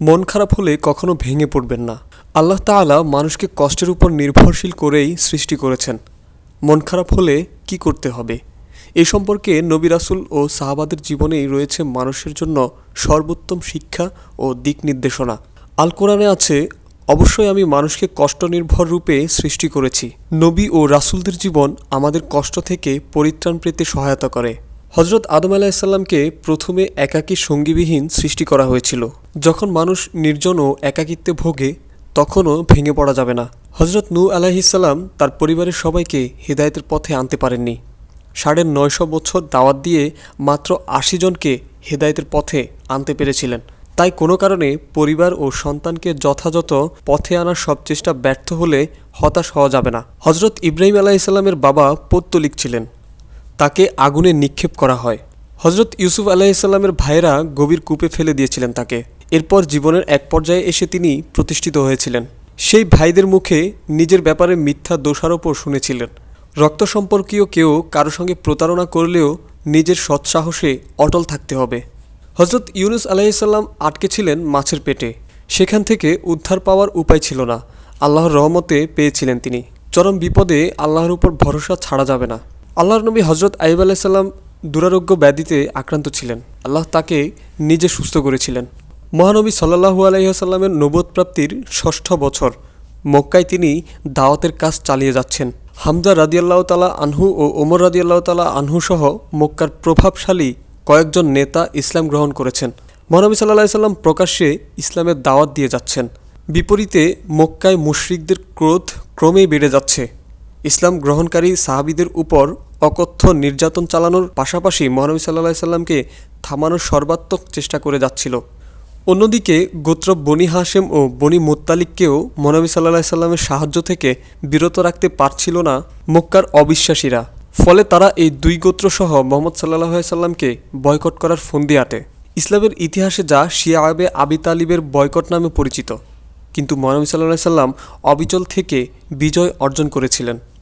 মন খারাপ হলে কখনো ভেঙে পড়বেন না। আল্লাহ তাআলা মানুষকে কষ্টের উপর নির্ভরশীল করেই সৃষ্টি করেছেন। মন খারাপ হলে কি করতে হবে? এ সম্পর্কে নবী রাসুল ও সাহাবাদের জীবনেই রয়েছে মানুষের জন্য সর্বোত্তম শিক্ষা ও দিক নির্দেশনা। আল কোরআনে আছে, অবশ্যই আমি মানুষকে কষ্ট নির্ভর রূপে সৃষ্টি করেছি। নবী ও রাসুলদের জীবন আমাদের কষ্ট থেকে পরিত্রাণ পেতে সহায়তা করে। হজরত আদম আলাহিসাল্লামকে প্রথমে একাকী সঙ্গীবিহীন সৃষ্টি করা হয়েছিল। যখন মানুষ নির্জন ও একাকিত্বে ভোগে, তখনও ভেঙে পড়া যাবে না। হজরত নূ আলাহিসাল্লাম তার পরিবারের সবাইকে হেদায়েতের পথে আনতে পারেননি। সাড়ে নয়শো বছর দাওয়াত দিয়ে মাত্র আশি জনকে হেদায়েতের পথে আনতে পেরেছিলেন। তাই কোনো কারণে পরিবার ও সন্তানকে যথাযথ পথে আনার সব চেষ্টা ব্যর্থ হলে হতাশ হওয়া যাবে না। হজরত ইব্রাহিম আলাইসাল্লামের বাবা পত্তলিক ছিলেন। তাকে আগুনে নিক্ষেপ করা হয়। হজরত ইউসুফ আলাইসাল্লামের ভাইয়েরা গভীর কূপে ফেলে দিয়েছিলেন তাকে। এরপর জীবনের এক পর্যায়ে এসে তিনি প্রতিষ্ঠিত হয়েছিলেন। সেই ভাইদের মুখে নিজের ব্যাপারে মিথ্যা দোষারোপও শুনেছিলেন। রক্ত সম্পর্কীয় কেউ কারও সঙ্গে প্রতারণা করলেও নিজের সৎসাহসে অটল থাকতে হবে। হজরত ইউনুস আলাইসাল্লাম আটকে ছিলেন মাছের পেটে। সেখান থেকে উদ্ধার পাওয়ার উপায় ছিল না। আল্লাহর রহমতে পেয়েছিলেন তিনি। চরম বিপদে আল্লাহর উপর ভরসা ছাড়া যাবে না। আল্লাহর নবী হজরত আইব আলাইসাল্লাম দুরারোগ্য ব্যাধিতে আক্রান্ত ছিলেন। আল্লাহ তাকে নিজে সুস্থ করেছিলেন। মহানবী সাল্লাহু আলাইসাল্লামের নবোধ প্রাপ্তির ষষ্ঠ বছর মক্কায় তিনি দাওয়াতের কাজ চালিয়ে যাচ্ছেন। হামজা রাদিয়াল্লাহ তালা আনহু ও ওমর রাদিয়াল্লাহ তালা আনহু সহ মক্কার প্রভাবশালী কয়েকজন নেতা ইসলাম গ্রহণ করেছেন। মহানবী সাল্লাহ সাল্লাম প্রকাশ্যে ইসলামের দাওয়াত দিয়ে যাচ্ছেন। বিপরীতে মক্কায় মুশরিকদের ক্রোধ ক্রমেই বেড়ে যাচ্ছে। ইসলাম গ্রহণকারী সাহাবিদের উপর অকথ্য নির্যাতন চালানোর পাশাপাশি মহানবী সাল্লাহ সাল্লামকে থামানোর সর্বাত্মক চেষ্টা করে যাচ্ছিল। অন্যদিকে গোত্র বনি হাশেম ও বনি মোত্তালিককেও মহানবী সাল্লাহ সাল্লামের সাহায্য থেকে বিরত রাখতে পারছিল না মক্কার অবিশ্বাসীরা। ফলে তারা এই দুই গোত্রসহ মোহাম্মদ সাল্লাহ সাল্লামকে বয়কট করার ফন্দি আটে ইসলামের ইতিহাসে যা শিয়া আবে আবি তালিবের বয়কট নামে পরিচিত। কিন্তু মহানবী সাল্লাহ সাল্লাম অবিচল থেকে বিজয় অর্জন করেছিলেন।